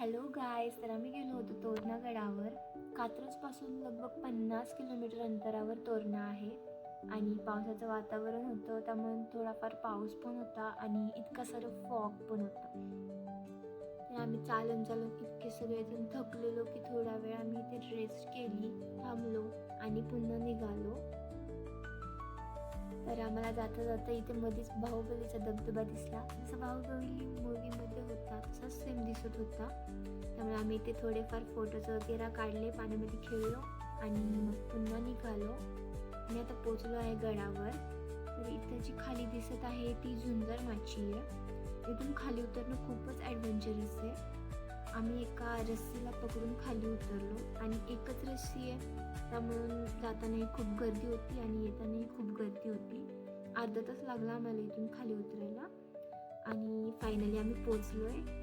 Hello guys तर आम्ही गेलो होतो तोरणा गडावर कात्रजपासून लगभग पन्नास किलोमीटर अंतरावर तोरणा आहे आणि पावसाचं वातावरण होतं त्यामुळे थोडाफार पाऊस पण होता आणि इतका सारं फॉग पण होता. तर आम्ही चालून चालून इतके सगळेजण थकलेलो की थोडा वेळ आम्ही इथे रेस्ट केली थांबलो आणि पुन्हा निघालो. तर आम्हाला जाता जाता इथे मध्येच बाहुबलीचा धबधबा दिसला. जसं बाहुबली असा सेम दिसत होता. त्यामुळे आम्ही इथे थोडेफार फोटोज वगैरे काढले पाण्यामध्ये खेळलो आणि मग पुन्हा निघालो. आणि आता पोचलो आहे गडावर. तर इथं जी खाली दिसत आहे ती झुंजर माची आहे इथून खाली उतरणं खूपच ॲडव्हेंचरस आहे. आम्ही एका रस्सीला पकडून खाली उतरलो आणि एकच रस्सी आहे. त्यामुळं जातानाही खूप गर्दी होती आणि येतानाही खूप गर्दी होती. अर्धा तास लागला आम्हाला इथून खाली उतरायला. आणि फायनली आम्ही पोचलो आहे